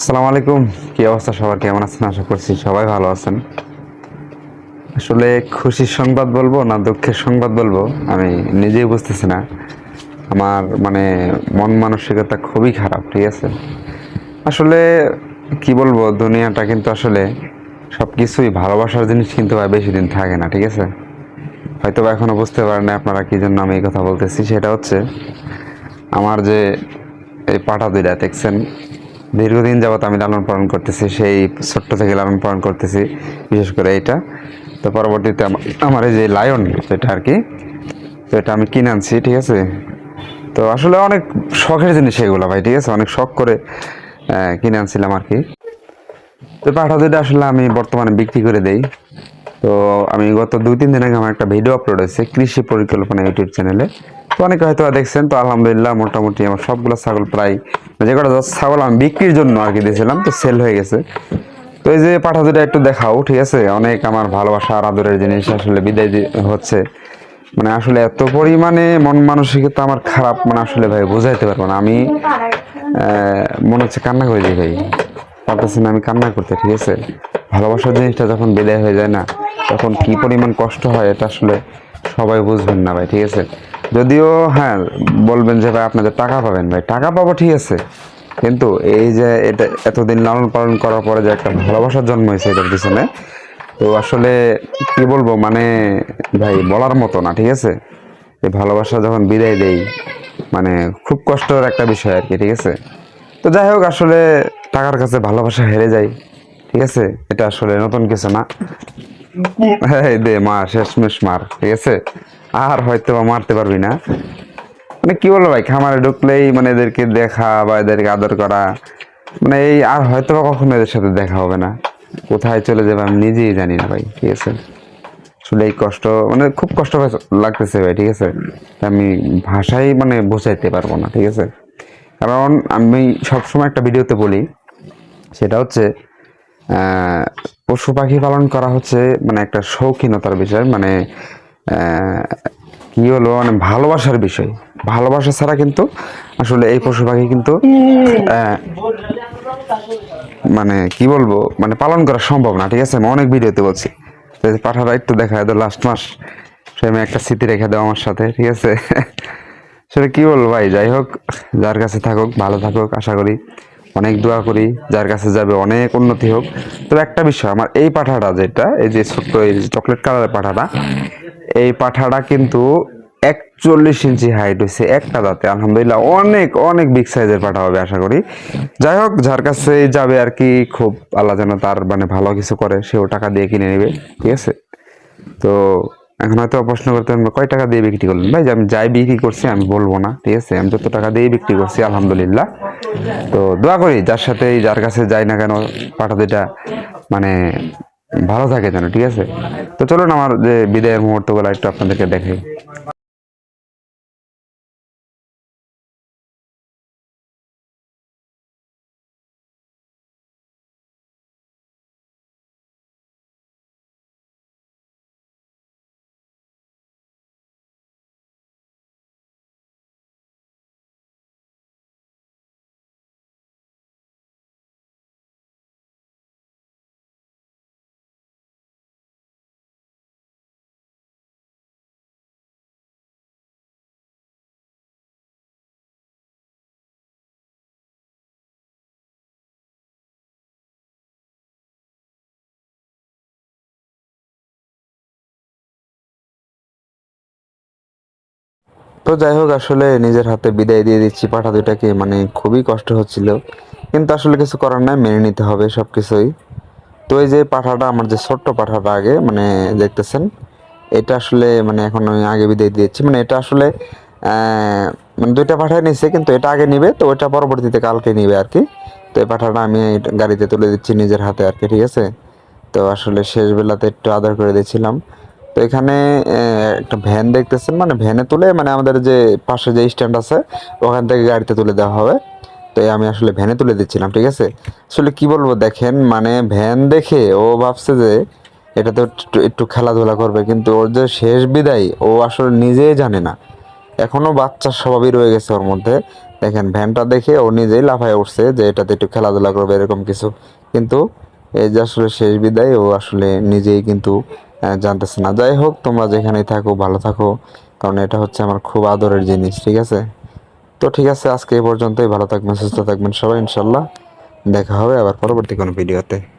আসসালামু আলাইকুম। কি অবস্থা সবার? কেমন আছেন? আশা করছি সবাই ভালো আছেন। আসলে খুশির সংবাদ বলব না দুঃখের সংবাদ বলব? আমি নিজেই বুঝতেছি না। আমার মানে মন মানসিকতা খুবই খারাপ, ঠিক আছে? আসলে কি বলব, দুনিয়াটা কিন্তু আসলে সব কিছুই ভালোবাসার জিনিস কিন্তু বেশি দিন থাকে না, ঠিক আছে? হয়তো বা এখনও বুঝতে পারেন না আপনারা কি জন্য আমি এই কথা বলতেছি। সেটা হচ্ছে, আমার যে এই পাটা দুইটা, দেখছেন? দীর্ঘদিন যাবত আমি লালন পালন করতেছি, সেই ছোট্ট থেকে লালন পালন করতেছি, বিশেষ করে এইটা। তো পরবর্তীতে আমার এই যে লায়ন যেটা আর কি, তো এটা আমি কিনে আনছি, ঠিক আছে? তো আসলে অনেক শখের জিনিস এগুলো ভাই, ঠিক আছে? অনেক শখ করে কিনে আনছিলাম আর কি। তো পাঠা দুইটা আসলে আমি বর্তমানে বিক্রি করে দেই। তো আমি গত দুই, তিন দিন আগে আমার একটা ভিডিও আপলোড হয়েছে কৃষি পরিকল্পনা ইউটিউব চ্যানেলে তো অনেকে হয়তো দেখছেন, তো আলহামদুলিল্লাহ মোটামুটি আমার সবগুলো ছাগল প্রায় যে কটা ছাগল আমি বিক্রির জন্য আর কি দিয়েছিলাম, তো সেল হয়ে গেছে। তো এই যে পাঠা দুটা একটু দেখাও, ঠিক আছে? অনেক আমার ভালোবাসা আর আদরের জিনিস আসলে বিদায় হচ্ছে। মানে আসলে এত পরিমাণে মন মানসিকতা আমার খারাপ মানে আসলে ভাই বোঝাইতে পারব না। আমি মনে হচ্ছে কান্না করে দিই ভাই। পারতেছি না আমি কান্না করতে, ঠিক আছে? ভালোবাসার জিনিসটা যখন বিদায় হয়ে যায় না, তখন কি পরিমাণ কষ্ট হয় এটা আসলে সবাই বুঝবেন না ভাই, ঠিক আছে? যদিও হ্যাঁ বলবেন যে ভাই আপনাদের টাকা পাবেন ভাই, টাকা পাবো ঠিক আছে, কিন্তু এই যে এটা এতদিন লালন পালন করার পরে যে একটা ভালোবাসার জন্ম হয়েছে এটার পিছনে, তো আসলে কি বলব মানে ভাই বলার মতো না, ঠিক আছে? এই ভালোবাসা যখন বিদায় দেই মানে খুব কষ্টের একটা বিষয় আর কি, ঠিক আছে? তো যাই হোক, আসলে টাকার কাছে ভালোবাসা হেরে যায়। ঠিক আছে? এটা আসলে নতুন কিছু না। দে, মা, শেষমেশ মার, ঠিক আছে? আর হয়তো বা মারতে পারবি না। মানে কি বলব ভাই, খামারে ঢুকলেই মানে এদেরকে দেখা বা এদেরকে আদর করা মানে এই আর হয়তো বা কখনো এদের সাথে দেখা হবে না। কোথায় চলে যাবে আমি নিজেই জানি না ভাই, ঠিক আছে? আসলে এই কষ্ট মানে খুব কষ্ট লাগতেছে ভাই, ঠিক আছে? আমি ভাষাই মানে বোঝাইতে পারব না, ঠিক আছে? কারণ আমি সবসময় একটা ভিডিওতে বলি, সেটা হচ্ছে পশু পাখি পালন করা হচ্ছে মানে একটা শৌখিনতার বিষয় মানে কি হলো মানে ভালোবাসার বিষয়। ভালোবাসা ছাড়া কিন্তু আসলে এই পশু পাখি কিন্তু মানে কি বলব মানে পালন করা সম্ভব না, ঠিক আছে? আমি অনেক ভিডিওতে বলছি। যে একটু দেখা তো লাস্ট মাস, সে আমি একটা স্মৃতি রেখে দেবো আমার সাথে, ঠিক আছে? সেটা কি বলব ভাই, যাই হোক, যার কাছে থাকুক, ভালো থাকুক, আশা করি। অনেক দোয়া করি, যার কাছে যাবে অনেক উন্নতি হোক। তবে একটা বিষয়, আমার এই পাঠাটা যেটা, এই যে ছোট্ট এই চকলেট কালারের পাঠাটা, এই পাঠাটা কিন্তু একচল্লিশ ইঞ্চি হাইট হয়েছে একটা দাঁতে আলহামদুলিল্লাহ, অনেক অনেক বিগ সাইজের পাঠা হবে, আশা করি। যাই হোক, যার কাছে যাবে আর কি, খুব আল্লাহ যেন তার মানে ভালো কিছু করে, সেও টাকা দিয়ে কিনে নেবে, ঠিক আছে? তো এখন হয়তো প্রশ্ন করতে কয় টাকা দিয়ে বিক্রি করলেন? ভাই যে আমি যাই বিক্রি করছি, আমি বলব না, ঠিক আছে? আমি যত টাকা দিয়ে বিক্রি করছি, আলহামদুলিল্লাহ। তো দোয়া করি, যার সাথে যার কাছে যাই না কেন পাঠা দুইটা মানে ভালো থাকে যেন, ঠিক আছে? তো চলুন আমার যে বিদায়ের মুহূর্তগুলো একটু আপনাদেরকে দেখাই। তো যাই হোক, আসলে নিজের হাতে বিদায় দিয়ে দিচ্ছি। পাঠা দুটাকে মানে খুবই কষ্ট হচ্ছিল। কিন্তু আসলে কিছু করার নাই, মেনে নিতে হবে সব কিছুই তো এই যে পাঠাটা, আমার যে ছোট্ট পাঠাটা আগে মানে দেখতেছেন, এটা আসলে মানে এখন আমি আগে বিদায় দিয়েছি মানে এটা আসলে মানে দুইটা পাঠায় নিছে, কিন্তু এটা আগে নিবে, তো ওইটা পরবর্তীতে কালকে নিবে আর কি তো এই পাঠাটা আমি গাড়িতে তুলে দিচ্ছি নিজের হাতে আর কি ঠিক আছে? তো আসলে শেষ বেলাতে একটু আদর করে দিয়েছিলাম। তো এখানে একটা ভ্যান দেখতেছেন মানে ভ্যানে তুলে মানে আমাদের যে পাশে যে স্ট্যান্ড আছে, ওখান থেকে গাড়িতে তুলে দেওয়া হবে। তো আমি আসলে ভ্যানে তুলে দিচ্ছিলাম, ঠিক আছে? আসলে কি বলব, দেখেন মানে ভ্যান দেখে ও ভাবছে যে এটা তো একটু- খেলাধুলা করবে, কিন্তু ওর যে শেষ বিদায়, ও আসলে নিজেই জানে না। এখনও বাচ্চার স্বভাবই রয়ে গেছে ওর মধ্যে। দেখেন, ভ্যানটা দেখে ও নিজেই লাফায় উঠছে যে এটাতে একটু খেলাধুলা করবে, এরকম কিছু। কিন্তু এই যে আসলে শেষ বিদায়, ও আসলে নিজেই কিন্তু জানতেছে না। যাই হোক, তোমরা যেখানেই থাকো, ভালো থাকো, কারণ এটা হচ্ছে আমার খুব আদরের জিনিস, ঠিক আছে? তো ঠিক আছে, আজকে এই পর্যন্তই। ভালো থাকবেন, সুস্থ থাকবেন সবাই, ইনশাল্লাহ। দেখা হবে আবার পরবর্তী কোনো ভিডিওতে।